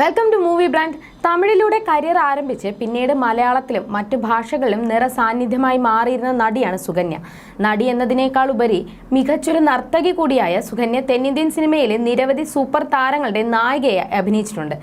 Welcome to movie brand തമിഴിലൂടെ career ആരംഭിച്ച് പിന്നീട് മലയാളത്തിലും മറ്റു ഭാഷകളിലും നിറസാന്നിധ്യമായി മാറിയിരുന്ന നടിയാണ് സുകന്യ. നടി എന്നതിനേക്കാൾ ഉപരി മികച്ചൊരു നർത്തകി കൂടിയായ സുകന്യ തെന്നിന്ത്യൻ സിനിമയിലെ നിരവധി സൂപ്പർ താരങ്ങളുടെ നായികയെ അഭിനയിച്ചിട്ടുണ്ട്.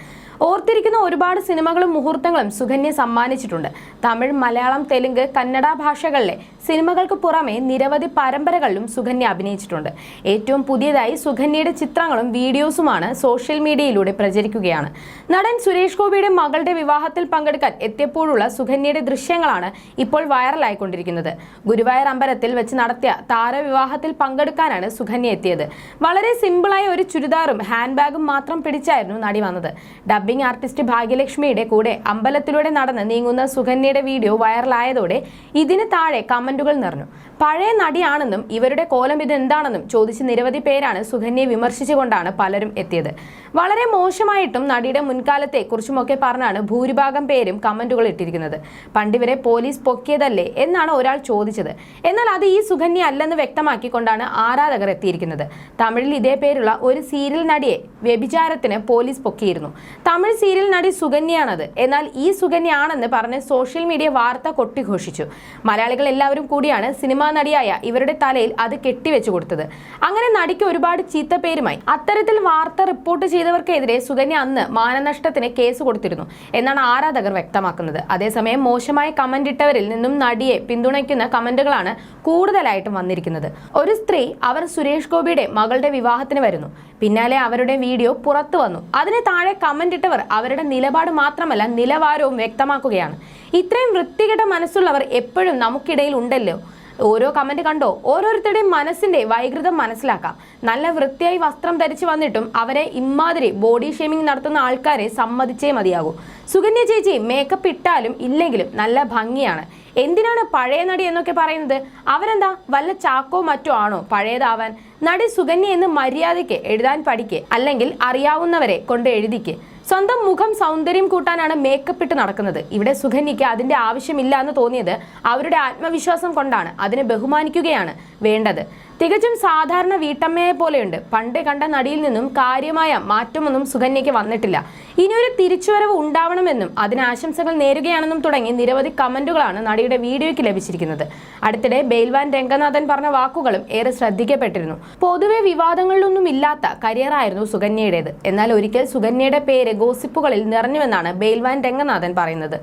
ഓർത്തിരിക്കുന്ന ഒരുപാട് സിനിമകളും മുഹൂർത്തങ്ങളും സുകന്യ സമ്മാനിച്ചിട്ടുണ്ട്. തമിഴ് മലയാളം തെലുങ്ക് കന്നഡ ഭാഷകളിലെ സിനിമകൾക്ക് പുറമെ നിരവധി പരമ്പരകളിലും സുകന്യ അഭിനയിച്ചിട്ടുണ്ട്. ഏറ്റവും പുതിയതായി സുകന്യയുടെ ചിത്രങ്ങളും വീഡിയോസുമാണ് സോഷ്യൽ മീഡിയയിലൂടെ പ്രചരിക്കുകയാണ്. നടൻ സുരേഷ് ഗോപിയുടെ മകളുടെ വിവാഹത്തിൽ പങ്കെടുക്കാൻ എത്തിയപ്പോഴുള്ള സുകന്യയുടെ ദൃശ്യങ്ങളാണ് ഇപ്പോൾ വൈറലായിക്കൊണ്ടിരിക്കുന്നത്. ഗുരുവായൂർ അമ്പലത്തിൽ വെച്ച് നടത്തിയ താരവിവാഹത്തിൽ പങ്കെടുക്കാനാണ് സുകന്യ എത്തിയത്. വളരെ സിമ്പിളായ ഒരു ചുരിദാറും ഹാൻഡ് ബാഗും മാത്രം പിടിച്ചായിരുന്നു നടി വന്നത്. ഡബ്ബിംഗ് ആർട്ടിസ്റ്റ് ഭാഗ്യലക്ഷ്മിയുടെ കൂടെ അമ്പലത്തിലൂടെ നടന്ന് നീങ്ങുന്ന സുകന്യയുടെ വീഡിയോ വൈറലായതോടെ ഇതിന് താഴെ കമന്റുകൾ നിറഞ്ഞു. പഴയ നടിയാണെന്നും ഇവരുടെ കോലം ഇത് എന്താണെന്നും ചോദിച്ച് നിരവധി പേരാണ് സുകന്യയെ വിമർശിച്ചുകൊണ്ടാണ് പലരും എത്തിയത്. വളരെ മോശമായിട്ടും നടിയുടെ മുൻകാലത്തെ കുറിച്ചുമൊക്കെ പറഞ്ഞാണ് ഭൂരിഭാഗം പേരും കമന്റുകൾ ഇട്ടിരിക്കുന്നത്. പണ്ടിവരെ പോലീസ് പൊക്കിയതല്ലേ എന്നാണ് ഒരാൾ ചോദിച്ചത്. എന്നാൽ അത് ഈ സുകന്യ അല്ലെന്ന് വ്യക്തമാക്കിക്കൊണ്ടാണ് ആരാധകർ എത്തിയിരിക്കുന്നത്. തമിഴിൽ ഇതേ പേരുള്ള ഒരു സീരിയൽ നടിയെ വ്യഭിചാരത്തിന് പോലീസ് പൊക്കിയിരുന്നു. തമിഴ് സീരിയൽ നടി സുകന്യയാണത് എന്നാൽ ഈ സുകന്യയാണെന്ന് പറഞ്ഞ് സോഷ്യൽ മീഡിയ വാർത്ത കൊട്ടിഘോഷിച്ചു. മലയാളികൾ എല്ലാവരും കൂടിയാണ് സിനിമാ നടിയായ ഇവരുടെ തലയിൽ അത് കെട്ടിവെച്ചു കൊടുത്തത്. അങ്ങനെ നടിക്ക് ഒരുപാട് ചീത്ത പേരുമായി. അത്തരത്തിൽ വാർത്ത റിപ്പോർട്ട് ചെയ്തവർക്കെതിരെ സുകന്യ അന്ന് മാനനഷ്ടത്തിന് കേസ് കൊടുത്തിരുന്നു എന്നാണ് ആരാധകർ വ്യക്തമാക്കുന്നത്. അതേസമയം മോശമായ കമന്റ് ഇട്ടവരിൽ നിന്നും നടിയെ പിന്തുണയ്ക്കുന്ന കമന്റുകളാണ് കൂടുതലായിട്ടും വന്നിരിക്കുന്നത്. ഒരു സ്ത്രീ അവർ സുരേഷ് ഗോപിയുടെ മകളുടെ വിവാഹത്തിന് വരുന്നു. പിന്നാലെ അവരുടെ വീഡിയോ പുറത്തു വന്നു. അതിന് താഴെ കമന്റ് ഇട്ടവർ അവരുടെ നിലപാട് മാത്രമല്ല നിലവാരവും വ്യക്തമാക്കുകയാണ്. ഇത്രയും വൃത്തികെട്ട മനസ്സുള്ളവർ എപ്പോഴും നമുക്കിടയിൽ ഉണ്ടല്ലോ. ഓരോ കമന്റ് കണ്ടോ? ഓരോരുത്തരുടെയും മനസ്സിന്റെ വൈകൃതം മനസ്സിലാക്കാം. നല്ല വൃത്തിയായി വസ്ത്രം ധരിച്ചു വന്നിട്ടും അവരെ ഇമാതിരി ബോഡി ഷേമിംഗ് നടത്തുന്ന ആൾക്കാരെ സമ്മതിച്ചേ മതിയാകൂ. സുഗന്യ ചേച്ചി മേക്കപ്പ് ഇട്ടാലും ഇല്ലെങ്കിലും നല്ല ഭംഗിയാണ്. എന്തിനാണ് പഴയ നടി എന്നൊക്കെ പറയുന്നത്? അവരെന്താ വല്ല ചാക്കോ മറ്റോ ആണോ പഴയതാവാൻ? നടി സുഗന്യ എന്ന് മര്യാദയ്ക്ക് എഴുതാൻ പഠിക്ക്. അല്ലെങ്കിൽ അറിയാവുന്നവരെ കൊണ്ട് എഴുതിക്ക്. സ്വന്തം മുഖം സൗന്ദര്യം കൂട്ടാനാണ് മേക്കപ്പ് ഇട്ട് നടക്കുന്നത്. ഇവിടെ സുകന്യയ്ക്ക് അതിന്റെ ആവശ്യമില്ല എന്ന് തോന്നിയത് അവരുടെ ആത്മവിശ്വാസം കൊണ്ടാണ്. അതിനെ ബഹുമാനിക്കുകയാണ് വേണ്ടത്. തികച്ചും സാധാരണ വീട്ടമ്മയെ പോലെയുണ്ട്. പണ്ട് കണ്ട നടിയിൽ നിന്നും കാര്യമായ മാറ്റമൊന്നും സുകന്യയ്ക്ക് വന്നിട്ടില്ല. ഇനിയൊരു തിരിച്ചുവരവ് ഉണ്ടാവണമെന്നും അതിന് ആശംസകൾ നേരുകയാണെന്നും തുടങ്ങി നിരവധി കമന്റുകളാണ് നടിയുടെ വീഡിയോയ്ക്ക് ലഭിച്ചിരിക്കുന്നത്. അടുത്തിടെ ബെയിൽവാൻ രംഗനാഥൻ പറഞ്ഞ വാക്കുകളും ഏറെ ശ്രദ്ധിക്കപ്പെട്ടിരുന്നു. പൊതുവെ വിവാദങ്ങളിലൊന്നും ഇല്ലാത്ത കരിയറായിരുന്നു സുകന്യയുടേത്. എന്നാൽ ഒരിക്കൽ സുകന്യയുടെ പേര് ഗോസിപ്പുകളിൽ നിറഞ്ഞുവെന്നാണ് ബെയിൽവാൻ രംഗനാഥൻ പറയുന്നത്.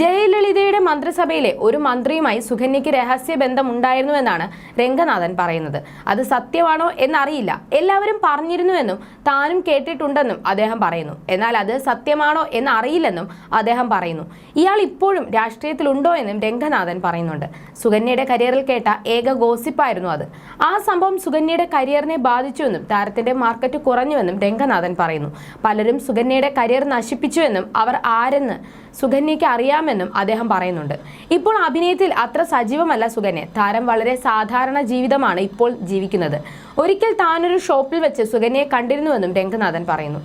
ജയലളിതയുടെ മന്ത്രിസഭയിലെ ഒരു മന്ത്രിയുമായി സുകന്യയ്ക്ക് രഹസ്യ ബന്ധമുണ്ടായിരുന്നുവെന്നാണ് രംഗനാഥൻ പറയുന്നത്. അത് സത്യമാണോ എന്നറിയില്ല. എല്ലാവരും പറഞ്ഞിരുന്നുവെന്നും താനും കേട്ടിട്ടുണ്ടെന്നും അദ്ദേഹം പറയുന്നു. എന്നാൽ അത് സത്യമാണോ എന്നറിയില്ലെന്നും അദ്ദേഹം പറയുന്നു. ഇയാൾ ഇപ്പോഴും രാഷ്ട്രീയത്തിലുണ്ടോ എന്നും രംഗനാഥൻ പറയുന്നുണ്ട്. സുകന്യയുടെ കരിയറിൽ കേട്ട ഏക ഗോസിപ്പായിരുന്നു അത്. ആ സംഭവം സുകന്യയുടെ കരിയറിനെ ബാധിച്ചുവെന്നും താരത്തിന്റെ മാർക്കറ്റ് കുറഞ്ഞുവെന്നും രംഗനാഥൻ പറയുന്നു. പലരും സുകന്യയുടെ കരിയർ നശിപ്പിച്ചുവെന്നും അവർ ആരെന്ന് സുകന്യയ്ക്ക് അറിയാമെന്നും അദ്ദേഹം പറയുന്നുണ്ട്. ഇപ്പോൾ അഭിനയത്തിൽ അത്ര സജീവമല്ല സുകന്യ. താരം വളരെ സാധാരണ ജീവിതമാണ് ഇപ്പോൾ ജീവിക്കുന്നത്. ഒരിക്കൽ താനൊരു ഷോപ്പിൽ വെച്ച് സുകന്യയെ കണ്ടിരുന്നുവെന്നും രംഗനാഥൻ പറയുന്നു.